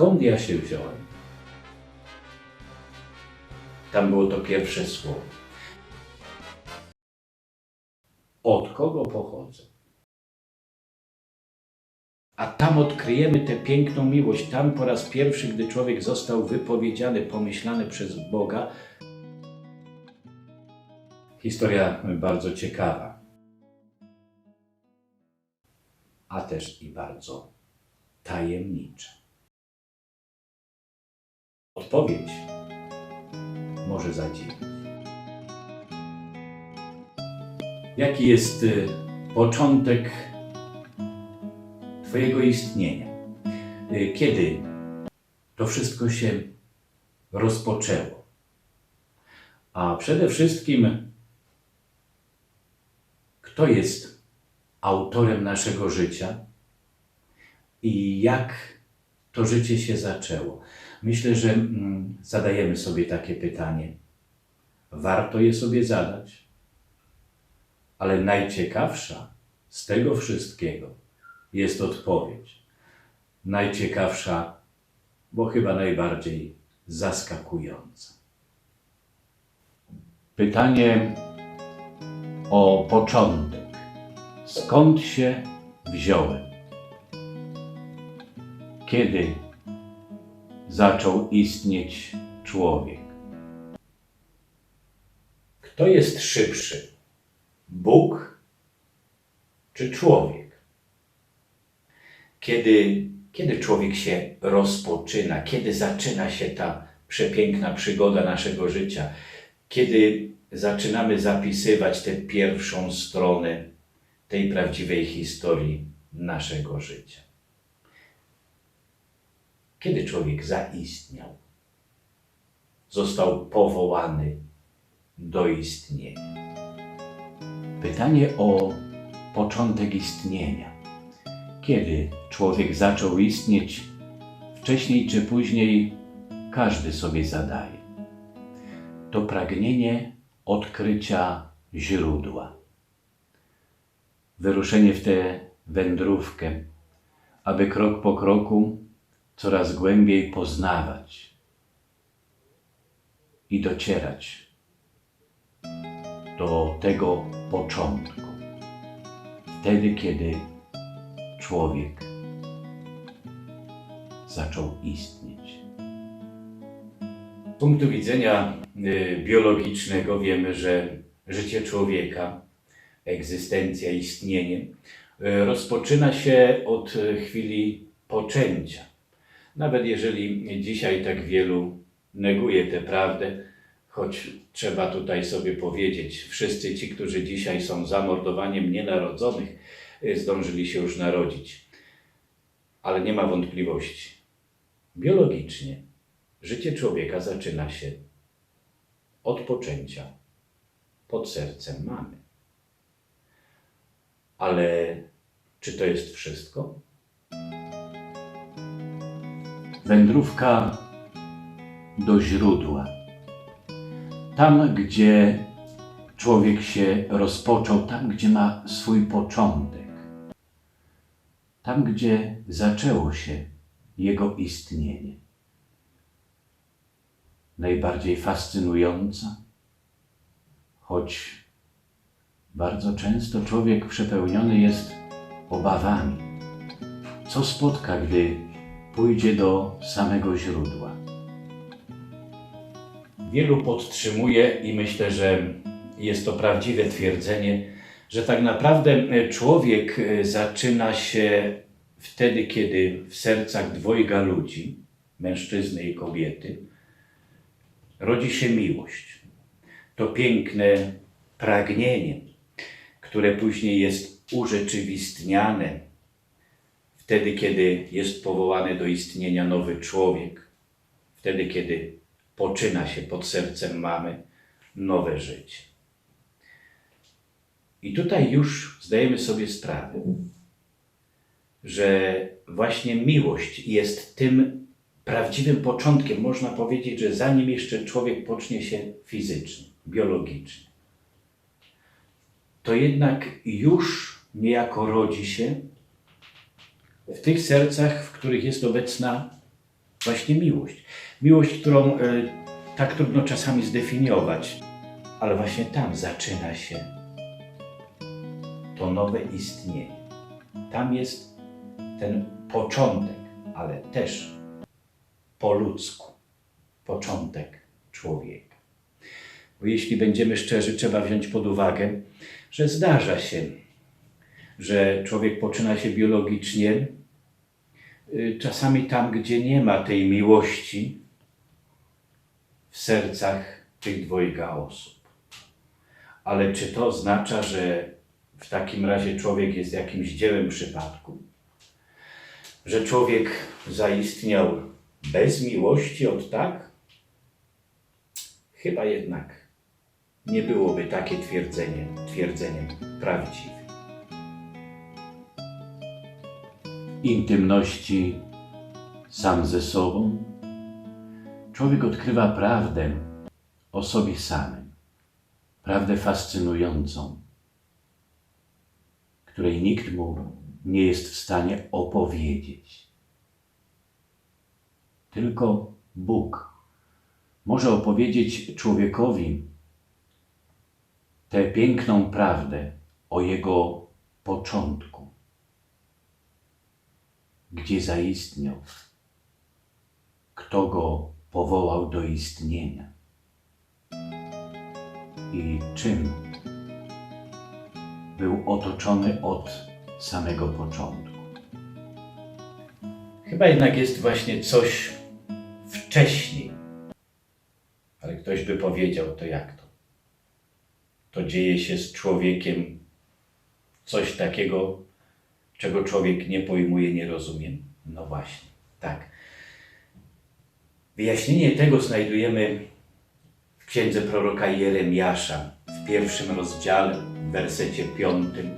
Skąd ja się wziąłem? Tam było to pierwsze słowo. Od kogo pochodzę? A tam odkryjemy tę piękną miłość. Tam po raz pierwszy, gdy człowiek został wypowiedziany, pomyślany przez Boga. Historia bardzo ciekawa, a też i bardzo tajemnicza. Odpowiedź może zadziwić. Jaki jest y, początek Twojego istnienia? Y, Kiedy to wszystko się rozpoczęło? A przede wszystkim, kto jest autorem naszego życia i jak to życie się zaczęło? Myślę, że mm, zadajemy sobie takie pytanie. Warto je sobie zadać, ale najciekawsza z tego wszystkiego jest odpowiedź. Najciekawsza, bo chyba najbardziej zaskakująca. Pytanie o początek. Skąd się wziąłem? Kiedy zaczął istnieć człowiek? Kto jest szybszy? Bóg czy człowiek? Kiedy, kiedy człowiek się rozpoczyna, kiedy zaczyna się ta przepiękna przygoda naszego życia, kiedy zaczynamy zapisywać tę pierwszą stronę tej prawdziwej historii naszego życia. Kiedy człowiek zaistniał, został powołany do istnienia. Pytanie o początek istnienia. Kiedy człowiek zaczął istnieć, wcześniej czy później każdy sobie zadaje. To pragnienie odkrycia źródła. Wyruszenie w tę wędrówkę, aby krok po kroku coraz głębiej poznawać i docierać do tego początku. Wtedy, kiedy człowiek zaczął istnieć. Z punktu widzenia y, biologicznego wiemy, że życie człowieka, egzystencja, istnienie y, rozpoczyna się od y, chwili poczęcia. Nawet jeżeli dzisiaj tak wielu neguje tę prawdę, choć trzeba tutaj sobie powiedzieć, wszyscy ci, którzy dzisiaj są zamordowaniem nienarodzonych, y, zdążyli się już narodzić. Ale nie ma wątpliwości. Biologicznie życie człowieka zaczyna się od poczęcia pod sercem mamy. Ale czy to jest wszystko? Wędrówka do źródła. Tam, gdzie człowiek się rozpoczął, tam, gdzie ma swój początek, tam, gdzie zaczęło się jego istnienie. Najbardziej fascynująca, choć bardzo często człowiek przepełniony jest obawami. Co spotka, gdy pójdzie do samego źródła? Wielu podtrzymuje i myślę, że jest to prawdziwe twierdzenie, że tak naprawdę e, człowiek e, zaczyna się wtedy, kiedy w sercach dwojga ludzi, mężczyzny i kobiety, rodzi się miłość. To piękne pragnienie, które później jest urzeczywistniane wtedy, kiedy jest powołany do istnienia nowy człowiek, wtedy, kiedy poczyna się pod sercem mamy nowe życie. I tutaj już zdajemy sobie sprawę, że właśnie miłość jest tym prawdziwym początkiem. Można powiedzieć, że zanim jeszcze człowiek pocznie się fizycznie, biologicznie, to jednak już niejako rodzi się w tych sercach, w których jest obecna właśnie miłość. Miłość, którą y, tak trudno czasami zdefiniować, ale właśnie tam zaczyna się to nowe istnienie. Tam jest ten początek, ale też po ludzku początek człowieka. Bo jeśli będziemy szczerzy, trzeba wziąć pod uwagę, że zdarza się, że człowiek poczyna się biologicznie, czasami tam, gdzie nie ma tej miłości w sercach tych dwojga osób. Ale czy to oznacza, że w takim razie człowiek jest jakimś dziełem przypadku? Że człowiek zaistniał bez miłości od tak? Chyba jednak nie byłoby takie twierdzenie twierdzeniem prawdziwym. Intymności sam ze sobą, człowiek odkrywa prawdę o sobie samym, prawdę fascynującą, której nikt mu nie jest w stanie opowiedzieć. Tylko Bóg może opowiedzieć człowiekowi tę piękną prawdę o jego początku, gdzie zaistniał, kto go powołał do istnienia i czym był otoczony od samego początku. Chyba jednak jest właśnie coś wcześniej, ale ktoś by powiedział, to jak to? To dzieje się z człowiekiem coś takiego, czego człowiek nie pojmuje, nie rozumie. No właśnie, tak. Wyjaśnienie tego znajdujemy w księdze proroka Jeremiasza w pierwszym rozdziale, w wersecie piątym.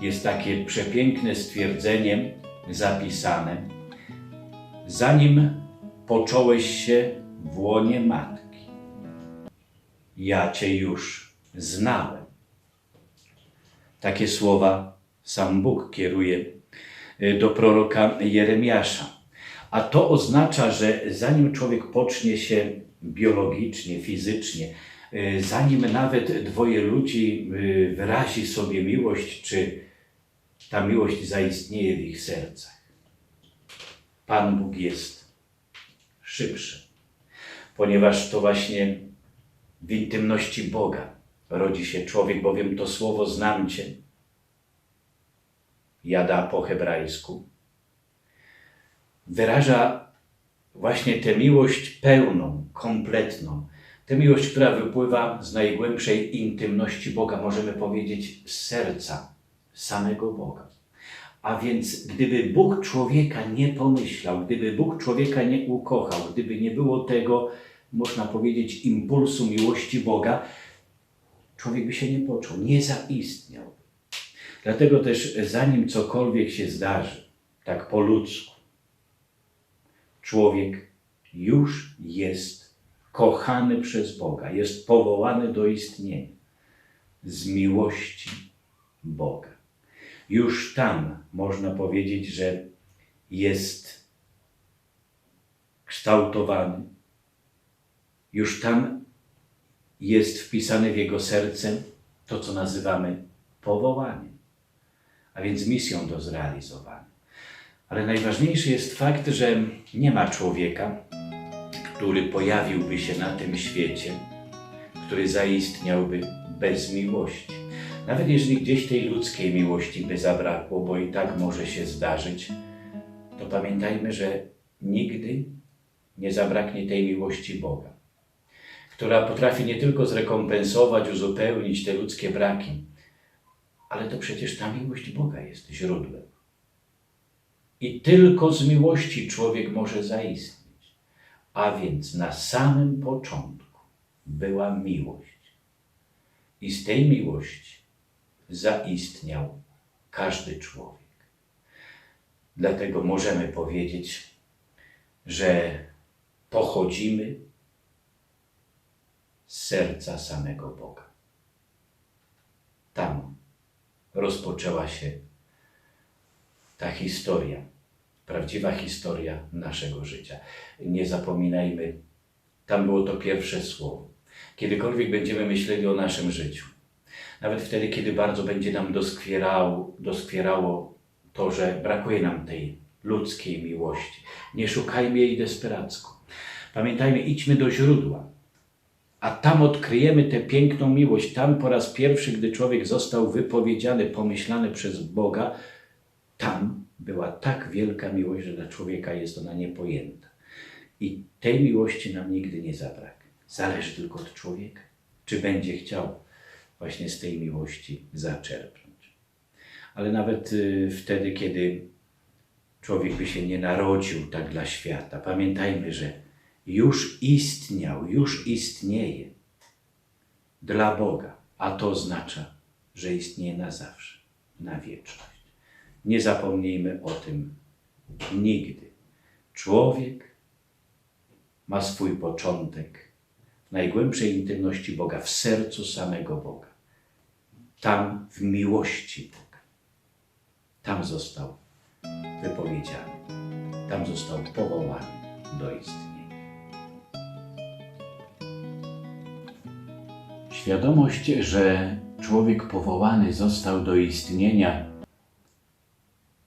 Jest takie przepiękne stwierdzenie zapisane. Zanim począłeś się w łonie matki, ja Cię już znałem. Takie słowa sam Bóg kieruje y, do proroka Jeremiasza. A to oznacza, że zanim człowiek pocznie się biologicznie, fizycznie, y, zanim nawet dwoje ludzi y, wyrazi sobie miłość, czy ta miłość zaistnieje w ich sercach, Pan Bóg jest szybszy, ponieważ to właśnie w intymności Boga rodzi się człowiek, bowiem to słowo znam Cię, jada po hebrajsku, wyraża właśnie tę miłość pełną, kompletną. Tę miłość, która wypływa z najgłębszej intymności Boga, możemy powiedzieć z serca samego Boga. A więc gdyby Bóg człowieka nie pomyślał, gdyby Bóg człowieka nie ukochał, gdyby nie było tego, można powiedzieć, impulsu miłości Boga, człowiek by się nie poczuł, nie zaistniał. Dlatego też zanim cokolwiek się zdarzy, tak po ludzku, człowiek już jest kochany przez Boga, jest powołany do istnienia z miłości Boga. Już tam można powiedzieć, że jest kształtowany, już tam jest wpisane w jego serce to, co nazywamy powołaniem, a więc misją do zrealizowania. Ale najważniejszy jest fakt, że nie ma człowieka, który pojawiłby się na tym świecie, który zaistniałby bez miłości. Nawet jeżeli gdzieś tej ludzkiej miłości by zabrakło, bo i tak może się zdarzyć, to pamiętajmy, że nigdy nie zabraknie tej miłości Boga, która potrafi nie tylko zrekompensować, uzupełnić te ludzkie braki, ale to przecież ta miłość Boga jest źródłem. I tylko z miłości człowiek może zaistnieć. A więc na samym początku była miłość. I z tej miłości zaistniał każdy człowiek. Dlatego możemy powiedzieć, że pochodzimy z serca samego Boga. Tam rozpoczęła się ta historia prawdziwa historia naszego życia. Nie zapominajmy, tam było to pierwsze słowo. Kiedykolwiek będziemy myśleli o naszym życiu, nawet wtedy, kiedy bardzo będzie nam doskwierało, doskwierało to, że brakuje nam tej ludzkiej miłości, nie szukajmy jej desperacko. Pamiętajmy, idźmy do źródła, a tam odkryjemy tę piękną miłość. Tam po raz pierwszy, gdy człowiek został wypowiedziany, pomyślany przez Boga, tam była tak wielka miłość, że dla człowieka jest ona niepojęta. I tej miłości nam nigdy nie zabraknie. Zależy tylko od człowieka, czy będzie chciał właśnie z tej miłości zaczerpnąć. Ale nawet y, wtedy, kiedy człowiek by się nie narodził tak dla świata, pamiętajmy, że już istniał, już istnieje dla Boga, a to oznacza, że istnieje na zawsze, na wieczność. Nie zapomnijmy o tym nigdy. Człowiek ma swój początek w najgłębszej intymności Boga, w sercu samego Boga. Tam w miłości Boga. Tam został wypowiedziany. Tam został powołany do istnienia. Świadomość, że człowiek powołany został do istnienia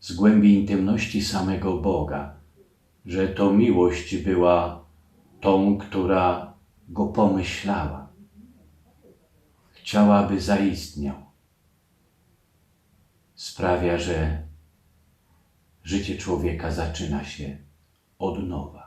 z głębi intymności samego Boga, że to miłość była tą, która go pomyślała, chciała, by zaistniał, sprawia, że życie człowieka zaczyna się od nowa.